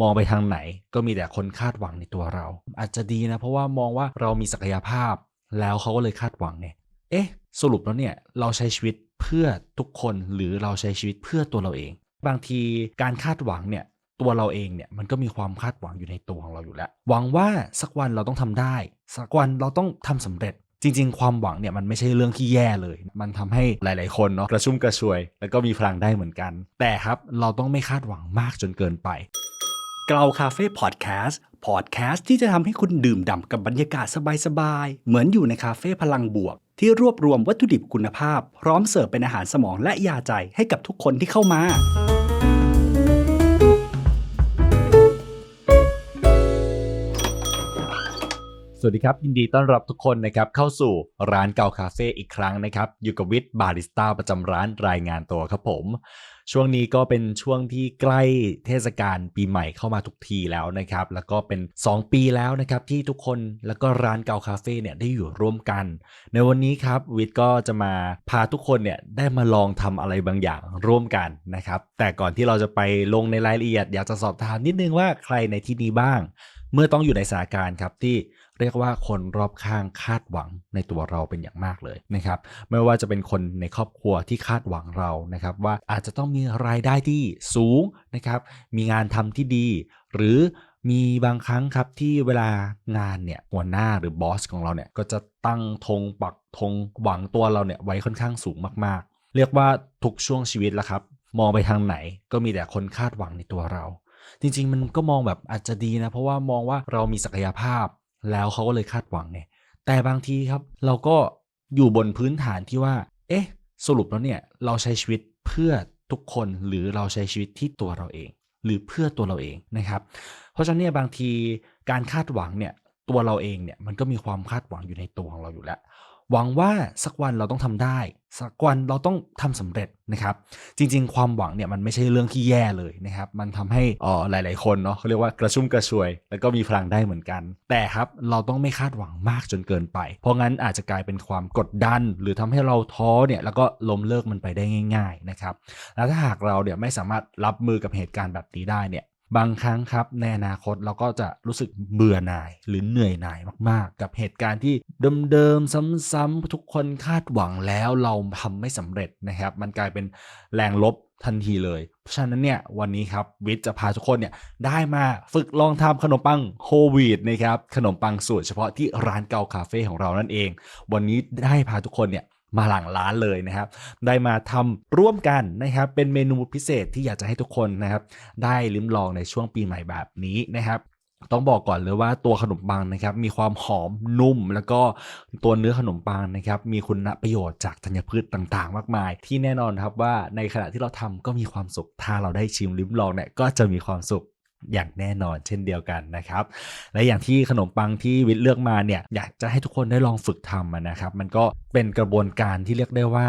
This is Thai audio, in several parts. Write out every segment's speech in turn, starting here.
มองไปทางไหนก็มีแต่คนคาดหวังในตัวเรา อาจจะดีนะ เพราะว่ามองว่าเรามีศักยภาพ แล้วเขาก็เลยคาดหวังไงเอ๊ะ สรุปแล้วเนี่ยเราใช้ชีวิตเพื่อทุกคนหรือเราใช้ชีวิตเพื่อตัวเราเอง บางทีการคาดหวังเนี่ยตัวเราเองเนี่ยมันก็มีความคาดหวังอยู่ในตัวของเราอยู่แล้ว หวังว่าสักวันเราต้องทำได้ สักวันเราต้องทำสำเร็จจริง ๆ ความหวังเนี่ยมันไม่ใช่เรื่องที่แย่เลย มันทำให้หลาย ๆ คนเนาะกระชุ่มกระชวย แล้วก็มีพลังได้เหมือนกัน แต่ครับเราต้องไม่คาดหวังมากจนเกินไป เกลาคาเฟ่พอดแคสต์พอดแคสต์ที่จะทำให้คุณดื่มด่ำกับบรรยากาศสบายๆ เหมือนอยู่ในคาเฟ่พลังบวก ที่รวบรวมวัตถุดิบคุณภาพ พร้อมเสิร์ฟเป็นอาหารสมองและยาใจให้กับทุกคนที่เข้ามา สวัสดีครับ ยินดีต้อนรับทุกคนนะครับเข้าสู่ร้านเกาคาเฟ่อีกครั้งนะครับ อยู่กับวิทย์บาริสต้าประจำร้านรายงานตัวครับผม ช่วงนี้ก็เป็นช่วงที่ใกล้เทศกาลปีใหม่เข้ามาทุกทีแล้วนะครับ แล้วก็เป็น 2 ปีแล้วนะครับที่ทุกคนแล้วก็ร้านเกาคาเฟ่เนี่ยได้อยู่ร่วมกัน ในวันนี้ครับวิทย์ก็จะมาพาทุกคนเนี่ยได้มาลองทำอะไรบางอย่างร่วมกันนะครับ แต่ก่อนที่เราจะไปลงในรายละเอียด อยากจะสอบถามนิดนึงว่าใครในที่นี้บ้าง เมื่อต้องอยู่ในสถานการณ์ครับที่ เรียกว่าคนรอบข้างคาดหวังในตัวเราเป็นอย่างมากเลยนะครับไม่ว่าจะเป็นคนในครอบครัวที่คาดหวังเรานะครับว่าอาจจะต้องมีรายได้ที่สูงนะครับมีงานทำที่ดี หรือมีบางครั้งครับที่เวลางานเนี่ยหัวหน้าหรือบอสของเราเนี่ยก็จะตั้งธงปักธงหวังตัวเราเนี่ยไว้ค่อนข้างสูงมากๆ เรียกว่าทุกช่วงชีวิตแล้วครับ มองไปทางไหนก็มีแต่คนคาดหวังในตัวเรา จริงๆ มันก็มองแบบอาจจะดีนะ เพราะว่ามองว่าเรามีศักยภาพ แล้วเขาก็เลยคาดหวังไงแต่บางทีครับเราก็อยู่บนพื้นฐานที่ว่า เอ๊ะ สรุปแล้วเนี่ยเราใช้ชีวิตเพื่อทุกคนหรือเราใช้ชีวิตที่ตัวเราเอง หรือเพื่อตัวเราเองนะครับ เพราะฉะนั้นเนี่ยบางทีการคาดหวังเนี่ยตัวเราเองเนี่ยมันก็มีความคาดหวังอยู่ในตัวของเราอยู่แล้ว หวังว่าสักวันเราต้องทำได้ สักวันเราต้องทำสำเร็จนะครับ จริง ๆ ความหวังเนี่ยมันไม่ใช่เรื่องที่แย่เลยนะครับ มันทำให้อ่อหลาย ๆ คนเนาะเขาเรียกว่ากระชุ่มกระชวย แล้วก็มีพลังได้เหมือนกัน แต่ครับเราต้องไม่คาดหวังมากจนเกินไป เพราะงั้นอาจจะกลายเป็นความกดดัน หรือทำให้เราท้อเนี่ยแล้วก็ล้มเลิกมันไปได้ง่าย ๆ นะครับ แล้วถ้าหากเราเนี่ยไม่สามารถรับมือกับเหตุการณ์แบบนี้ได้เนี่ย บางครั้งครับในอนาคตเราก็จะรู้สึกเบื่อหน่ายหรือเหนื่อยหน่ายมากๆ กับเหตุการณ์ที่เดิมๆซ้ำๆทุกคนคาดหวังแล้วเราทำไม่สำเร็จนะครับ มันกลายเป็นแรงลบทันทีเลย เพราะฉะนั้นเนี่ยวันนี้ครับวิทย์จะพาทุกคนเนี่ยได้มาฝึกลองทำขนมปังโฮวีตนะครับขนมปังสูตรเฉพาะที่ร้านเกาคาเฟ่ของเรานั่นเอง วันนี้ได้พาทุกคนเนี่ย มาหลังร้านเลยนะครับ ได้มาทำร่วมกันนะครับ เป็นเมนูพิเศษที่อยากจะให้ทุกคนนะครับ ได้ลิ้มลองในช่วงปีใหม่แบบนี้นะครับต้องบอกก่อนเลยว่าตัวขนมปังนะครับมีความหอมนุ่ม แล้วก็ตัวเนื้อขนมปังนะครับมีคุณประโยชน์จากธัญพืชต่างๆ มากมาย ที่แน่นอนครับว่าในขณะที่เราทำก็มีความสุขถ้าเราได้ชิมลิ้มลองเนี่ยก็จะมีความสุข อย่างแน่นอนเช่นเดียวกันนะครับ และอย่างที่ขนมปังที่วิทย์เลือกมาเนี่ย อยากจะให้ทุกคนได้ลองฝึกทำนะครับ มันก็เป็นกระบวนการที่เรียกได้ว่า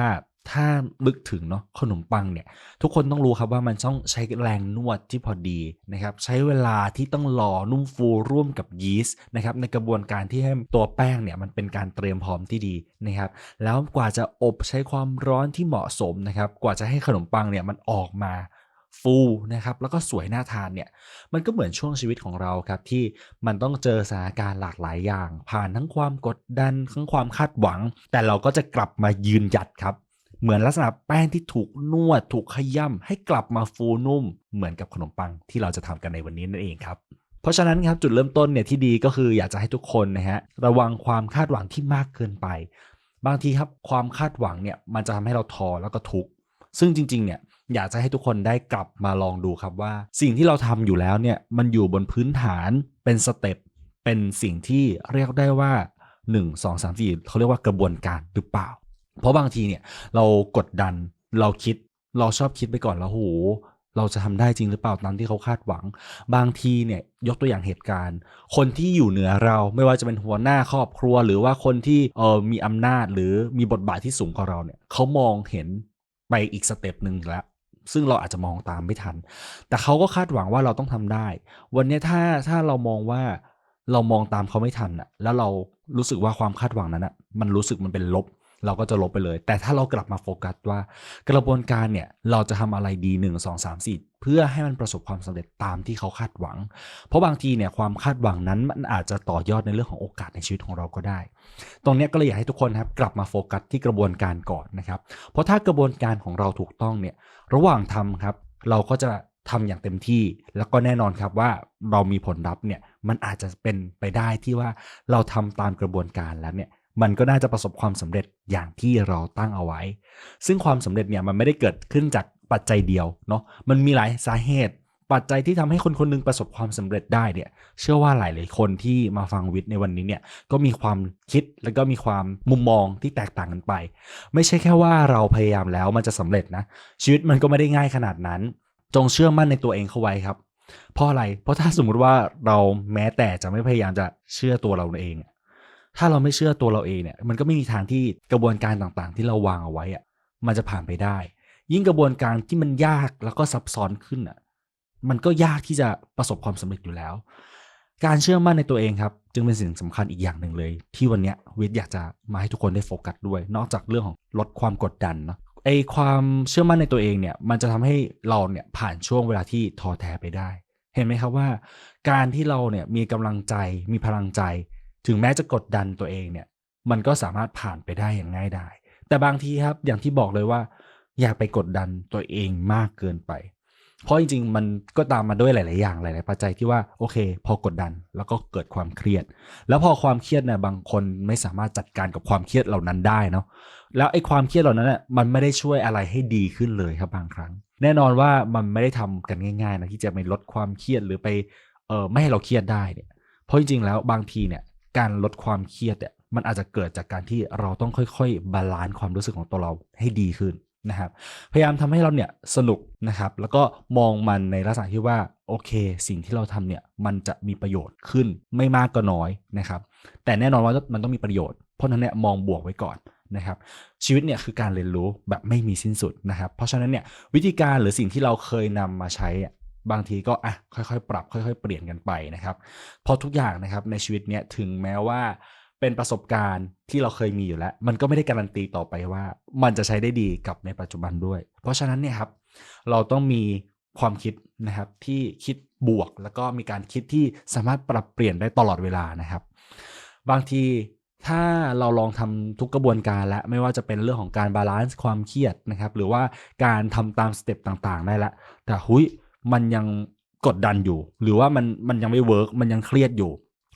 ถ้านึกถึงเนาะขนมปังเนี่ย ทุกคนต้องรู้ครับว่ามันต้องใช้แรงนวดที่พอดีนะครับ ใช้เวลาที่ต้องรอนุ่มฟูร่วมกับยีสต์นะครับในกระบวนการที่ให้ตัวแป้งเนี่ยมันเป็นการเตรียมพร้อมที่ดีนะครับ แล้วกว่าจะอบใช้ความร้อนที่เหมาะสมนะครับ กว่าจะให้ขนมปังเนี่ยมันออกมา ฟูนะครับแล้วก็สวยน่าทานเนี่ยมันก็เหมือนช่วงชีวิตของเราครับที่มันต้องเจอสถานการณ์หลากหลายอย่าง ผ่านทั้งความกดดันทั้งความคาดหวัง แต่เราก็จะกลับมายืนหยัดครับ เหมือนลักษณะแป้งที่ถูกนวด ถูกขย่ำให้กลับมาฟูนุ่ม เหมือนกับขนมปังที่เราจะทำกันในวันนี้นั่นเองครับเพราะฉะนั้นครับจุดเริ่มต้นเนี่ยที่ดีก็คืออยากจะให้ทุกคนนะฮะระวังความคาดหวังที่มากเกินไป บางทีครับความคาดหวังเนี่ยมันจะทำให้เราท้อแล้วก็ทุกข์ซึ่งจริงๆเนี่ย อยากจะให้ทุกคนได้กลับมาลองดูครับว่า สิ่งที่เราทำอยู่แล้วเนี่ยมันอยู่บนพื้นฐานเป็นสเต็ปเป็นสิ่งที่เรียกได้ว่า 1 2 3 4เขาเรียกว่ากระบวนการหรือเปล่า เพราะบางทีเนี่ยเรากดดันเราคิดเราชอบคิดไปก่อนแล้วโหเราจะทำได้จริงหรือเปล่าตามที่เขาคาดหวัง บางทีเนี่ยยกตัวอย่างเหตุการณ์ คนที่อยู่เหนือเราไม่ว่าจะเป็นหัวหน้าครอบครัว หรือว่าคนที่เออมีอำนาจหรือมีบทบาทที่สูงกว่าเราเนี่ยเขามองเห็นไปอีกสเต็ปหนึ่งแล้ว ซึ่งเราอาจจะมองตามไม่ทัน แต่เขาก็คาดหวังว่าเราต้องทำได้ วันนี้ถ้าถ้าเรามองว่าเรามองตามเขาไม่ทันอะแล้วเรารู้สึกว่าความคาดหวังนั้นอะมันรู้สึกมันเป็นลบ เราก็จะลบไปเลย แต่ถ้าเรากลับมาโฟกัสว่ากระบวนการเนี่ยเราจะทำอะไรดี 1 2 3 4 เพื่อให้มันประสบความสำเร็จตามที่เขาคาดหวัง เพราะบางทีเนี่ยความคาดหวังนั้นมันอาจจะต่อยอดในเรื่องของโอกาสในชีวิตของเราก็ได้ ตรงนี้ก็เลยอยากให้ทุกคนครับกลับมาโฟกัสที่กระบวนการก่อนนะครับ เพราะถ้ากระบวนการของเราถูกต้องเนี่ย ระหว่างทำครับ เราก็จะทำอย่างเต็มที่แล้วก็แน่นอนครับว่าเรามีผลลัพธ์เนี่ยมันอาจจะเป็นไปได้ที่ว่าเราทำตามกระบวนการแล้วเนี่ยมันก็น่าจะประสบความสำเร็จอย่างที่เราตั้งเอาไว้ ซึ่งความสำเร็จเนี่ยมันไม่ได้เกิดขึ้นจากปัจจัยเดียวเนาะมันมีหลายสาเหตุ ปัจจัยที่ทำให้คนคนหนึงประสบความสำเร็จได้เนี่ย เชื่อว่าหลายๆคนที่มาฟังวิทย์ในวันนี้เนี่ยก็มีความคิดแล้วก็มีความมุมมองที่แตกต่างกันไป ไม่ใช่แค่ว่าเราพยายามแล้วมันจะสำเร็จนะ ชีวิตมันก็ไม่ได้ง่ายขนาดนั้น จงเชื่อมั่นในตัวเองเข้าไว้ครับ เพราะอะไร เพราะถ้าสมมุติว่าเราแม้แต่จะไม่พยายามจะเชื่อตัวเราเอง ถ้าเราไม่เชื่อตัวเราเองเนี่ย มันก็ไม่มีทางที่กระบวนการต่างๆ ที่เราวางเอาไว้อะมันจะผ่านไปได้ ยิ่งกระบวนการที่มันยากแล้วก็ซับซ้อนขึ้นอะ มันก็ยากที่จะประสบความสำเร็จอยู่แล้ว การเชื่อมั่นในตัวเองครับ จึงเป็นสิ่งสำคัญอีกอย่างหนึ่งเลย ที่วันนี้ยวิทย์อยากจะมาให้ทุกคนได้โฟกัสด้วย นอกจากเรื่องของลดความกดดันเนาะไอความเชื่อมั่นในตัวเองเนี่ยมันจะทำให้เราเนี่ยผ่านช่วงเวลาที่ท้อแท้ไปได้ เห็นไหมครับว่า การที่เราเนี่ยมีกำลังใจมีพลังใจ ถึงแม้จะกดดันตัวเองเนี่ยมันก็สามารถผ่านไปได้อย่างง่ายไดายแต่บางทีครับอย่างที่บอกเลยว่า อย่าไปกดดันตัวเองมากเกินไป เพราะจริงๆ มันก็ตามมาด้วยหลาย ๆ อย่างหลาย ๆ ปัจจัยที่ว่าโอเค พอกดดันแล้วก็เกิดความเครียด แล้วพอความเครียดเนี่ยบางคนไม่สามารถจัดการกับความเครียดเหล่านั้นได้เนาะแล้วไอ้ความเครียดเหล่านั้นน่ะมันไม่ได้ช่วยอะไรให้ดีขึ้นเลยครับบางครั้ง แน่นอนว่ามันไม่ได้ทำกันง่าย ๆ นะที่จะไปลดความเครียดหรือไปเออไม่ให้เราเครียดได้เนี่ยเพราะจริง ๆ แล้วบางทีเนี่ยการลดความเครียดเนี่ยมันอาจจะเกิดจากการที่เราต้องค่อย ๆ บาลานซ์ความรู้สึกของตัวเราให้ดีขึ้น นะครับพยายามทำให้เราเนี่ยสนุกนะครับแล้วก็มองมันในลักษณะที่ว่าโอเค สิ่งที่เราทำเนี่ยมันจะมีประโยชน์ขึ้นไม่มากก็น้อยนะครับแต่แน่นอนว่ามันต้องมีประโยชน์เพราะฉะนั้นเนี่ยมองบวกไว้ก่อนนะครับชีวิตเนี่ยคือการเรียนรู้แบบไม่มีสิ้นสุดนะครับเพราะฉะนั้นเนี่ยวิธีการหรือสิ่งที่เราเคยนำมาใช้บางทีก็อะค่อยๆ ปรับค่อย ๆ เปลี่ยนกันไปนะครับเพราะทุกอย่างนะครับในชีวิตเนี่ยถึงแม้ว่า เป็นประสบการณ์ที่เราเคยมีอยู่แล้ว มันก็ไม่ได้การันตีต่อไปว่า มันจะใช้ได้ดีกับในปัจจุบันด้วย เพราะฉะนั้นเนี่ยครับ เราต้องมีความคิดนะครับที่คิดบวก แล้วก็มีการคิดที่สามารถปรับเปลี่ยนได้ตลอดเวลานะครับ บางทีถ้าเราลองทำทุกกระบวนการแล้วไม่ว่าจะเป็นเรื่องของการบาลานซ์ความเครียดนะครับ หรือว่าการทำตามสเต็ปต่างๆ ได้ละแต่หุยมันยังกดดันอยู่ หรือว่ามันมันยังไม่เวิร์กมันยังเครียดอยู่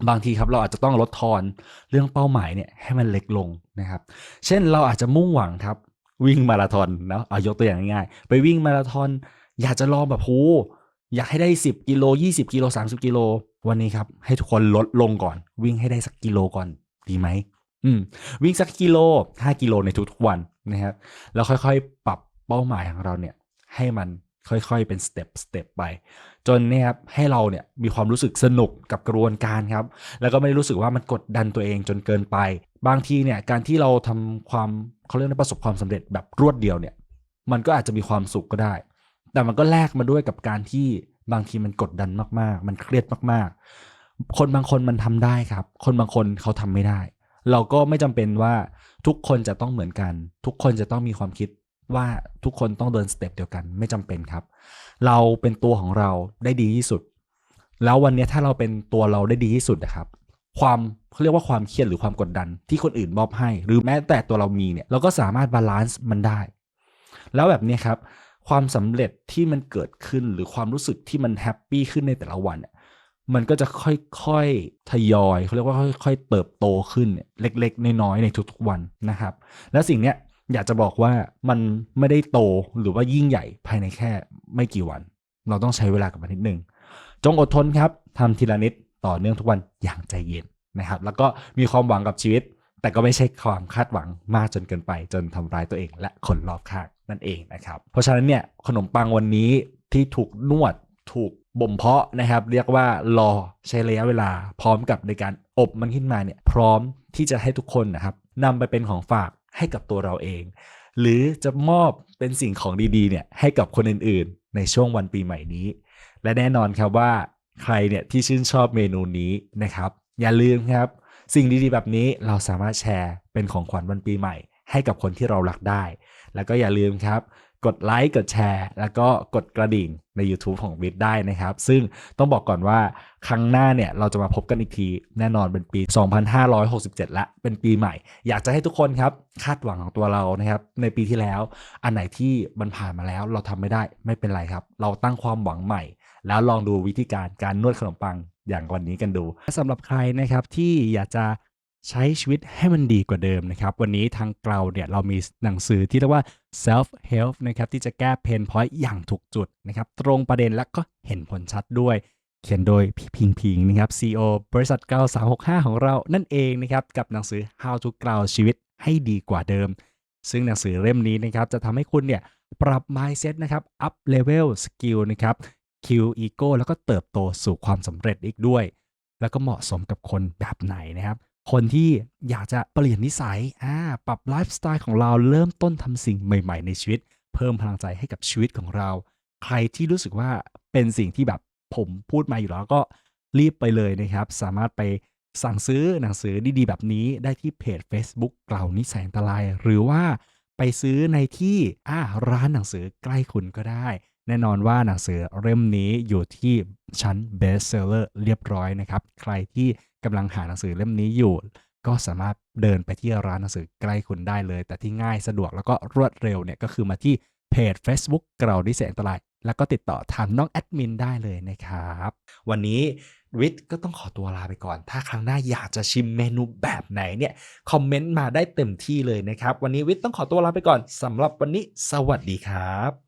บางทีครับเราอาจจะต้องลดทอนเรื่องเป้าหมายเนี่ยให้มันเล็กลงนะครับ เช่นเราอาจจะมุ่งหวังครับวิ่งมาราธอนนะเอายกตัวอย่างง่ายๆไปวิ่งมาราธอนอยากจะลองแบบโหอยากให้ได้ 10กิโล20กิโล30กิโลวันนี้ครับให้ทุกคนลดลงก่อน วิ่งให้ได้สักกิโลก่อนดีไหมอืมวิ่งสักกิโล 5 กิโลในทุกๆวันนะครับแล้วค่อยๆ ปรับเป้าหมายของเราเนี่ยให้มัน ค่อยๆ เป็นสเต็ปสเต็ปไป จนเนี่ยครับให้เราเนี่ยมีความรู้สึกสนุกกับกระบวนการครับ แล้วก็ไม่ได้รู้สึกว่ามันกดดันตัวเองจนเกินไป บางทีเนี่ยการที่เราทำความเขาเรียกว่าประสบความสำเร็จแบบรวดเดียวเนี่ย มันก็อาจจะมีความสุขก็ได้ แต่มันก็แลกมาด้วยกับการที่บางทีมันกดดันมากๆ มันเครียดมากๆ คนบางคนมันทำได้ครับ คนบางคนเขาทำไม่ได้ เราก็ไม่จำเป็นว่าทุกคนจะต้องเหมือนกัน ทุกคนจะต้องมีความคิด ว่าทุกคนต้องเดินสเต็ปเดียวกันไม่จำเป็นครับ เราเป็นตัวของเราได้ดีที่สุด แล้ววันนี้ถ้าเราเป็นตัวเราได้ดีที่สุดนะครับ ความเขาเรียกว่าความเครียดหรือความกดดันที่คนอื่นมอบให้ หรือแม้แต่ตัวเรามีเนี่ยเราก็สามารถบาลานซ์มันได้ แล้วแบบนี้ครับความสำเร็จที่มันเกิดขึ้นหรือความรู้สึกที่มันแฮปปี้ขึ้นในแต่ละวันเนี่ยมันก็จะค่อยๆ ทยอยเขาเรียกว่าค่อยๆ เติบโตขึ้นเนี่ยเล็กๆ น้อยๆ ในทุกๆ วันนะครับ และสิ่งเนี้ย อยากจะบอกว่ามันไม่ได้โตหรือว่ายิ่งใหญ่ภายในแค่ไม่กี่วัน เราต้องใช้เวลากับมันนิดนึง จงอดทนครับทำทีละนิดต่อเนื่องทุกวันอย่างใจเย็นนะครับ แล้วก็มีความหวังกับชีวิต แต่ก็ไม่ใช่ความคาดหวังมากจนเกินไป จนทำร้ายตัวเองและคนรอบข้างนั่นเองนะครับ เพราะฉะนั้นเนี่ยขนมปังวันนี้ที่ถูกนวดถูกบ่มเพาะนะครับ เรียกว่ารอใช้ระยะเวลาพร้อมกับในการอบมันขึ้นมาเนี่ยพร้อมที่จะให้ทุกคนนะครับนำไปเป็นของฝาก ให้กับตัวเราเอง หรือจะมอบเป็นสิ่งของดีๆเนี่ยให้กับคนอื่นๆ ในช่วงวันปีใหม่นี้ และแน่นอนครับว่าใครเนี่ยที่ชื่นชอบเมนูนี้นะครับ อย่าลืมครับ สิ่งดีๆ แบบนี้เราสามารถแชร์เป็นของขวัญวันปีใหม่ ให้กับคนที่เรารักได้ แล้วก็อย่าลืมครับ กดไลค์กดแชร์ แล้วก็กดกระดิ่งใน YouTube ของวิทย์ได้นะครับ ซึ่งต้องบอกก่อนว่าครั้งหน้าเนี่ยเราจะมาพบกันอีกที แน่นอนเป็นปี 2567 ละ เป็นปีใหม่ อยากจะให้ทุกคนครับ คาดหวังของตัวเรานะครับ ในปีที่แล้ว อันไหนที่มันผ่านมาแล้วเราทำไม่ได้ไม่เป็นไรครับ เราตั้งความหวังใหม่ แล้วลองดูวิธีการการนวดขนมปังอย่างวันนี้กันดูสำหรับใครนะครับที่อยากจะ ใช้ชีวิตให้มันดีกว่าเดิมนะครับ วันนี้ทางเราเนี่ยเรามีหนังสือที่เรียกว่า self help นะครับที่จะแก้เพนพอยต์อย่างถูกจุดนะครับตรงประเด็นและก็เห็นผลชัดด้วย เขียนโดยพี่พิงพิงนะครับ CEO บริษัทเกา365 ของเรานั่นเองนะครับกับหนังสือ How to กล่าวชีวิตให้ดีกว่าเดิม ซึ่งหนังสือเล่มนี้นะครับจะทำให้คุณเนี่ยปรับ mindset นะครับ up level skill นะครับ Q ego แล้วก็เติบโตสู่ความสำเร็จอีกด้วย แล้วก็เหมาะสมกับคนแบบไหนนะครับ คนที่อยากจะเปลี่ยนนิสัยอ่าปรับไลฟ์สไตล์ของเราเริ่มต้นทำสิ่งใหม่ๆในชีวิต เพิ่มพลังใจให้กับชีวิตของเรา ใครที่รู้สึกว่าเป็นสิ่งที่แบบผมพูดมาอยู่แล้วก็รีบไปเลยนะครับ สามารถไปสั่งซื้อหนังสือดีๆ แบบนี้ได้ที่เพจ Facebook กล่าวนิสัยอันตราย หรือว่าไปซื้อในที่อ่าร้านหนังสือใกล้คุณก็ได้ แน่นอนว่าหนังสือเล่มนี้อยู่ที่ชั้น bestseller เรียบร้อยนะครับ ใครที่ กำลังหาหนังสือเล่มนี้อยู่ ก็สามารถเดินไปที่ร้านหนังสือใกล้คุณได้เลย แต่ที่ง่ายสะดวกแล้วก็รวดเร็วเนี่ยก็คือมาที่เพจ Facebook เกราดิเสอันตราย แล้วก็ติดต่อถามน้องแอดมินได้เลยนะครับ วันนี้วิทย์ก็ต้องขอตัวลาไปก่อน ถ้าครั้งหน้าอยากจะชิมเมนูแบบไหนเนี่ย คอมเมนต์มาได้เต็มที่เลยนะครับ วันนี้วิทย์ต้องขอตัวลาไปก่อนสำหรับวันนี้ สวัสดีครับ